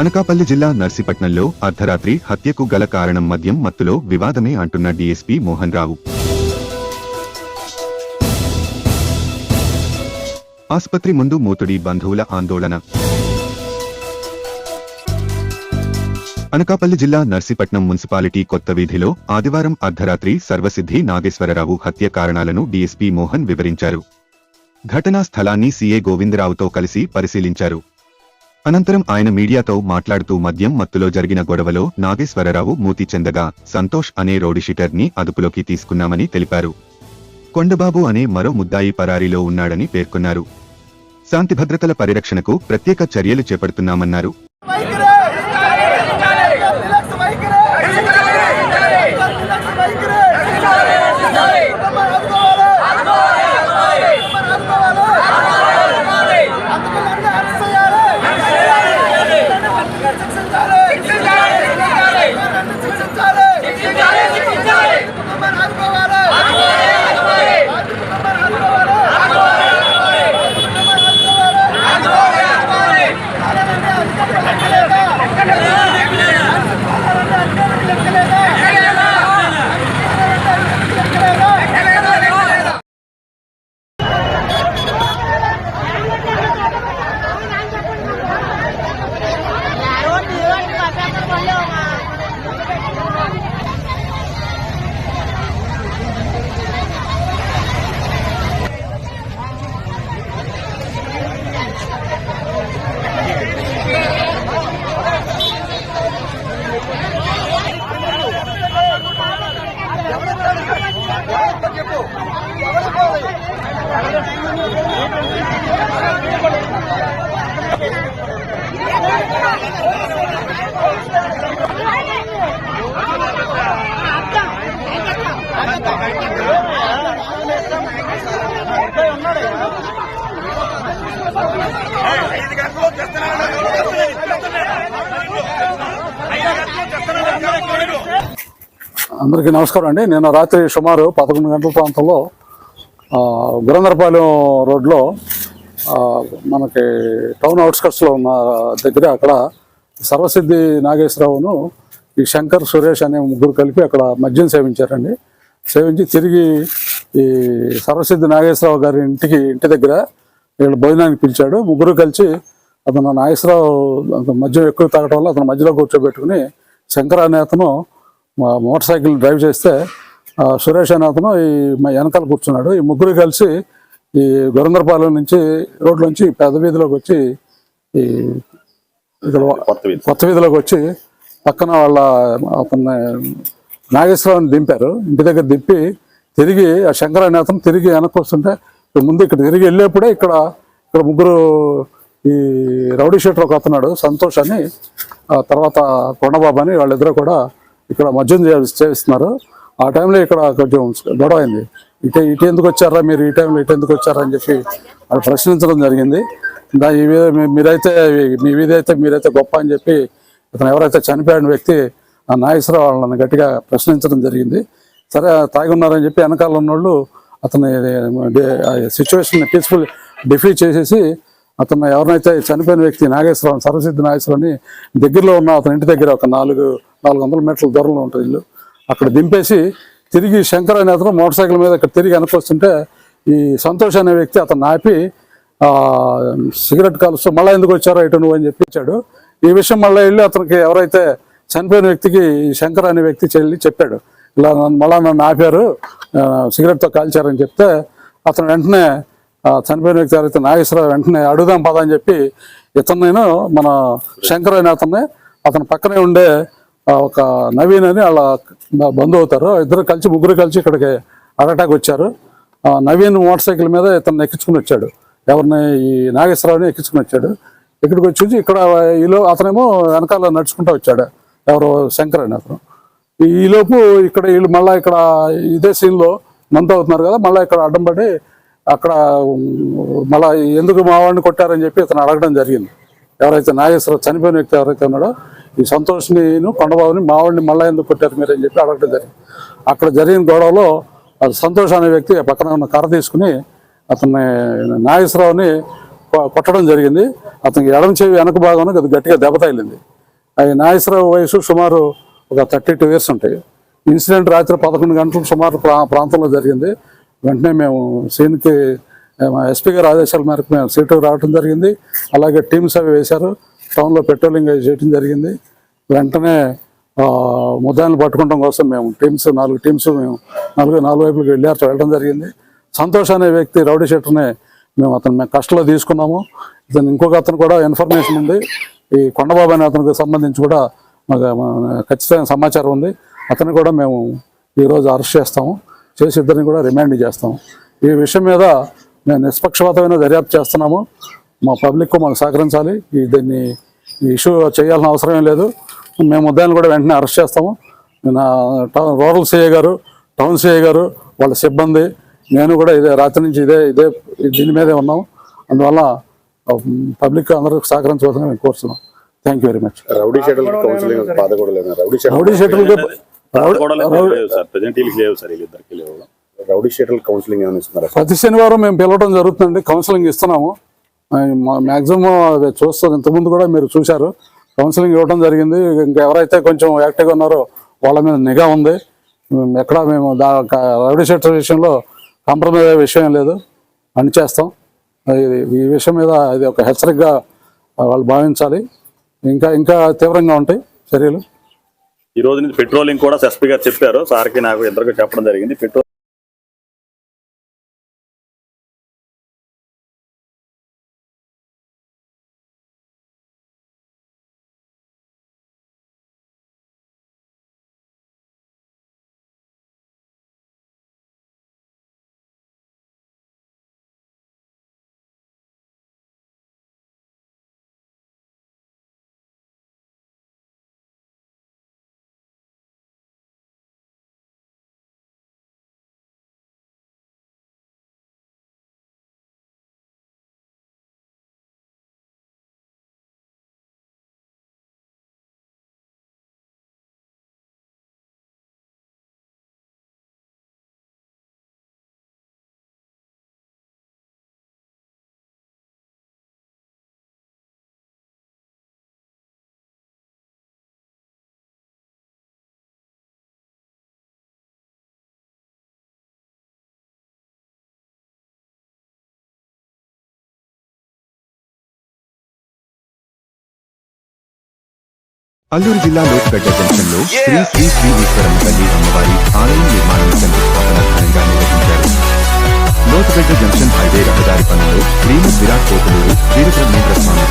అనకాపల్లి జిల్లా నర్సీపట్నంలో అర్ధరాత్రి హత్యకు గల కారణం మద్యం మత్తులో వివాదమే అంటున్న డీఎస్పీ మోహన్ రావు. ఆసుపత్రి ముందు మూతుడి బంధువుల ఆందోళన. అనకాపల్లి జిల్లా నర్సీపట్నం మున్సిపాలిటీ కొత్త వీధిలో ఆదివారం అర్ధరాత్రి సర్వసిద్ధి నాగేశ్వరరావు హత్య కారణాలను డీఎస్పీ మోహన్ వివరించారు. ఘటనా స్థలాన్ని సీఏ గోవిందరావుతో కలిసి పరిశీలించారు. అనంతరం ఆయన మీడియాతో మాట్లాడుతూ మద్యం మత్తులో జరిగిన గొడవలో నాగేశ్వరరావు మూతి చెందగా సంతోష్ అనే రౌడీషీటర్ని అదుపులోకి తీసుకున్నామని తెలిపారు. కొండబాబు అనే మరో ముద్దాయి పరారీలో ఉన్నాడని పేర్కొన్నారు. శాంతిభద్రతల పరిరక్షణకు ప్రత్యేక చర్యలు చేపడుతున్నామన్నారు. అందరికీ నమస్కారం అండి. నేను రాత్రి సుమారు పదకొండు గంటల ప్రాంతంలో గురందరపాలెం రోడ్లో మనకి టౌన్ అవుట్స్కట్స్లో ఉన్న దగ్గర అక్కడ సర్వసిద్ధి నాగేశ్వరరావును ఈ శంకర్ సురేష్ అనే ముగ్గురు కలిపి అక్కడ మద్యం సేవించారండి. సేవించి తిరిగి ఈ సర్వసిద్ధి నాగేశ్వరరావు గారి ఇంటికి ఇంటి దగ్గర వీళ్ళు భోజనానికి పిలిచాడు. ముగ్గురు కలిసి అతను నాగేశ్వరరావు మద్యం ఎక్కువ తాగడం వల్ల అతను మధ్యలో కూర్చోబెట్టుకుని శంకర్ అనే అతను మా మోటార్ సైకిల్ డ్రైవ్ చేస్తే సురేష్ అనే అతను ఈ మా వెనకాల కూర్చున్నాడు. ఈ ముగ్గురు కలిసి ఈ గురందరపాలెం నుంచి రోడ్లోంచి పెద్ద వీధిలోకి వచ్చి ఈ ఇక్కడ కొత్త వీధిలోకి వచ్చి పక్కన వాళ్ళ అతన్ని నాగేశ్వరరావుని దింపారు. ఇంటి దగ్గర దింపి తిరిగి ఆ శంకర్ అనే అతను తిరిగి వెనక్కి వస్తుంటే ముందు ఇక్కడ తిరిగి వెళ్ళేప్పుడే ఇక్కడ ఇక్కడ ముగ్గురు ఈ రౌడీ షీటర్ ఒక అతన్నాడు సంతోష్ అని. ఆ తర్వాత కొండబాబు అని వాళ్ళిద్దరూ కూడా ఇక్కడ మద్యం చేస్తున్నారు. ఆ టైంలో ఇక్కడ కొంచెం గొడవ అయింది. ఇటు ఇటు ఎందుకు వచ్చారా మీరు? ఈ టైంలో ఇటు ఎందుకు వచ్చారా అని చెప్పి వాళ్ళు ప్రశ్నించడం జరిగింది. దా ఈ మీరైతే మీ వీధైతే అయితే మీరైతే గొప్ప అని చెప్పి ఇతను ఎవరైతే చనిపోయిన వ్యక్తి ఆ నాగేశ్వరరావు వాళ్ళని గట్టిగా ప్రశ్నించడం జరిగింది. సరే తాగి ఉన్నారని చెప్పి వెనకాల ఉన్నోళ్ళు అతని సిచ్యువేషన్ పీస్ఫుల్ డిఫీట్ చేసేసి అతను ఎవరినైతే చనిపోయిన వ్యక్తి నాగేశ్వరరావు సర్వసిద్ధి నాగేశ్వరరావుని దగ్గరలో ఉన్న అతని ఇంటి దగ్గర ఒక నాలుగు నాలుగు వందల మీటర్ల దూరంలో ఉంటుంది ఇల్లు అక్కడ దింపేసి తిరిగి శంకర్ అనే అతను మోటార్ సైకిల్ మీద ఇక్కడ తిరిగి అనుకొస్తుంటే ఈ సంతోష్ అనే వ్యక్తి అతను ఆపి సిగరెట్ కాలుస్తూ మళ్ళీ ఎందుకు వచ్చారో ఇటు నువ్వు అని చెప్పించాడు. ఈ విషయం మళ్ళీ వెళ్ళి అతనికి ఎవరైతే చనిపోయిన వ్యక్తికి శంకర్ అనే వ్యక్తి చెల్లి చెప్పాడు. ఇలా నన్ను మళ్ళా నన్ను ఆపారు. సిగరెట్తో కాల్చారని చెప్తే అతను వెంటనే చనిపోయిన వ్యక్తి ఎవరైతే నాగేశ్వరరావు వెంటనే అడుగుదాం పద అని చెప్పి ఇతను నేను మన శంకర్ అయిన అతన్ని అతని పక్కనే ఉండే ఒక నవీన్ అని వాళ్ళ బ- బంధువు అవుతారు. ఇద్దరు కలిసి ముగ్గురు కలిసి ఇక్కడికి అటాక్ వచ్చారు. ఆ, నవీన్ మోటార్ సైకిల్ మీద ఇతను ఎక్కించుకుని వచ్చాడు. ఎవరిని? ఈ నాగేశ్వరరావుని ఎక్కించుకుని వచ్చాడు. ఇక్కడికి వచ్చి ఇక్కడ ఈలో అతనేమో వెనకాల నడుచుకుంటూ వచ్చాడు. ఎవరు శంకర్ అని అతను. ఈలోపు ఇక్కడ వీళ్ళు మళ్ళీ ఇక్కడ ఇదే సీన్లో మంత అవుతున్నారు కదా మళ్ళీ ఇక్కడ అడ్డం పడి అక్కడ మళ్ళీ ఎందుకు మా వాడిని కొట్టారని చెప్పి ఇతను అడగడం జరిగింది. ఎవరైతే నాగేశ్వర చనిపోయిన వ్యక్తి ఎవరైతే ఉన్నాడో ఈ సంతోష్ని కొండబాబుని మావాడిని మళ్ళీ ఎందుకు కొట్టారు మీరు అని చెప్పి అడగడం జరిగింది. అక్కడ జరిగిన గొడవలో అది సంతోష్ అనే వ్యక్తి పక్కన ఉన్న కర్ర తీసుకుని అతన్ని నాగేశ్వరరావుని కొట్టడం జరిగింది. అతనికి ఎడమ చెవి వెనక భాగం అది గట్టిగా దెబ్బ తగిలింది. అది నాగేశ్వరరావు వయసు సుమారు ఒక థర్టీ టూ ఇయర్స్ ఉంటాయి. ఇన్సిడెంట్ రాత్రి పదకొండు గంటల సుమారు ప్రా ప్రాంతంలో జరిగింది. వెంటనే మేము సీన్కి ఎస్పీ గారి ఆదేశాల మేరకు మేము సీటు రావడం జరిగింది. అలాగే టీమ్స్ అవి వేశారు. టౌన్లో పెట్రోలింగ్ అవి చేయడం జరిగింది. వెంటనే ఆ, ముద్దాయిలను పట్టుకోవడం కోసం మేము టీమ్స్ నాలుగు టీమ్స్ మేము నాలుగు నాలుగు వైపులకు వెళ్ళారు వెళ్ళడం జరిగింది. సంతోష్ అనే వ్యక్తి రౌడీ షెట్టర్ని మేము అతను మేము కష్టంలో తీసుకున్నాము. ఇతను ఇంకొక అతను కూడా ఇన్ఫర్మేషన్ ఉంది. ఈ కొండబాబు అనే అతనికి సంబంధించి కూడా మాకు మా- ఖచ్చితమైన సమాచారం ఉంది. అతన్ని కూడా మేము ఈరోజు అరెస్ట్ చేస్తాము. చేసి ఇద్దరిని కూడా రిమాండ్ చేస్తాము. ఈ విషయం మీద మేము నిష్పక్షపాతమైన దర్యాప్తు చేస్తున్నాము. మా పబ్లిక్ మాకు సహకరించాలి. ఈ దీన్ని ఇష్యూ చేయాల్సిన అవసరం లేదు. మేము ముద్దాయిని కూడా వెంటనే అరెస్ట్ చేస్తాము. టౌన్ రూరల్ సిఐ గారు టౌన్ సిఐ గారు వాళ్ళ సిబ్బంది నేను కూడా ఇదే రాత్రి నుంచి ఇదే ఇదే దీని మీదే ఉన్నాము. అందువల్ల పబ్లిక్ అందరూ సహకరించవలసిన మేము కోరుతున్నాం. Thank you very much rowdy schedule counselling బాధ కూడా లేదు రౌడీ షెడ్యూల్ రౌడీ లేవు రౌడీ షెడ్యూల్ కౌన్సిలింగ్ ఏమైనా ఇస్తున్నారా ప్రతి శనివారం మేము పిలవడం జరుగుతుందండి. కౌన్సిలింగ్ ఇస్తున్నాము. మ్యాక్సిమం అది చూస్తాం. ఇంతకుముందు కూడా మీరు చూశారు. కౌన్సిలింగ్ ఇవ్వడం జరిగింది. ఇంకా ఎవరైతే కొంచెం యాక్టివ్గా ఉన్నారో వాళ్ళ మీద నిఘా ఉంది. ఎక్కడ మేము దా రౌడీ షెటర్ విషయంలో కాంప్రమైజ్ అయ్యే విషయం లేదు. అని చేస్తాం ఇది ఈ విషయం మీద ఇది ఒక హెచ్చరికగా వాళ్ళు భావించాలి. ఇంకా ఇంకా తీవ్రంగా ఉంటాయి చర్యలు? ఈ రోజు నుంచి పెట్రోలింగ్ కూడా ఎస్పీ గారు చెప్పారు. సార్కి నాకు ఇద్దరికి చెప్పడం జరిగింది. పెట్రోల్ అల్లూరు జిల్లా లోతుగడ్డ జంక్షన్లో శ్రీ శ్రీ శ్రీ ఈశ్వరమ్మ తల్లి అమ్మవారి ఆలయం నిర్మాణం శంకుస్థాపన ఘనంగా నిర్వహించారు. లోతుగడ్డ జంక్షన్ హైవే రహదారి పనులు శ్రీమద్ విరాట్ కోతులూరు స్వామి